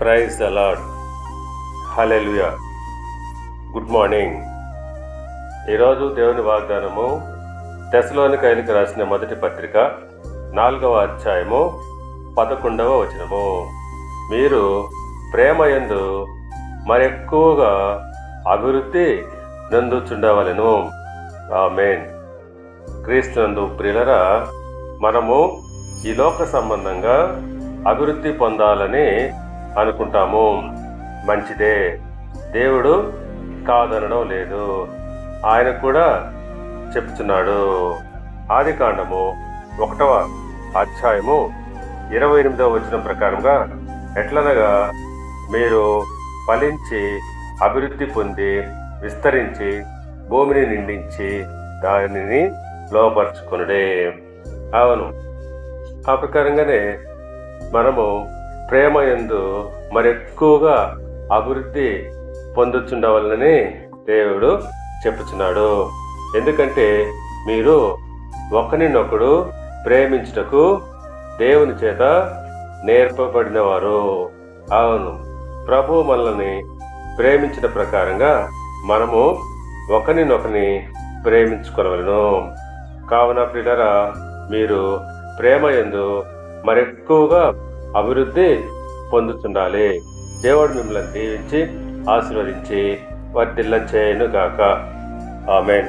Praise the Lord hallelujah good morning ఈరోజు దేవుని వాగ్దానము దశలోని కైలికి రాసిన మొదటి పత్రిక నాలుగవ అధ్యాయము పదకొండవ వచనము. మీరు ప్రేమ యందు మరెక్కువగా అభివృద్ధి నందుచుండవలెను. మెయిన్ క్రీస్తునందు ప్రియులరా మనము ఈ లోక సంబంధంగా అభివృద్ధి పొందాలని అనుకుంటాము. మంచిదే. దేవుడు కాదనడం లేదు. ఆయన కూడా చెప్తున్నాడు. ఆది కాండము ఒకటవ అధ్యాయము ఇరవై ఎనిమిదవ వచనం ప్రకారంగా ఎట్లనగా మీరు ఫలించి అభివృద్ధి పొంది విస్తరించి భూమిని నిండించి దానిని లోపరుచుకునుడే అవును. ఆ ప్రకారంగానే మనము ప్రేమ ఎందు మరెక్కువగా అభివృద్ధి పొందుతుండవలనని దేవుడు చెప్పుచున్నాడు. ఎందుకంటే మీరు ఒకరినొకడు ప్రేమించుటకు దేవుని చేత నేర్పబడినవారు. అవును ప్రభు మనల్ని ప్రేమించిన ప్రకారంగా మనము ఒకరినొకరిని ప్రేమించుకోవలను కావున ప్రియులరా మీరు ప్రేమ ఎందు మరెక్కువగా అభివృద్ధి పొందుతుండాలి. దేవుడు మిమ్మల్ని దీవించి ఆశీర్వదించి వర్ధిల్ల చేయను గాక ఆమెన్.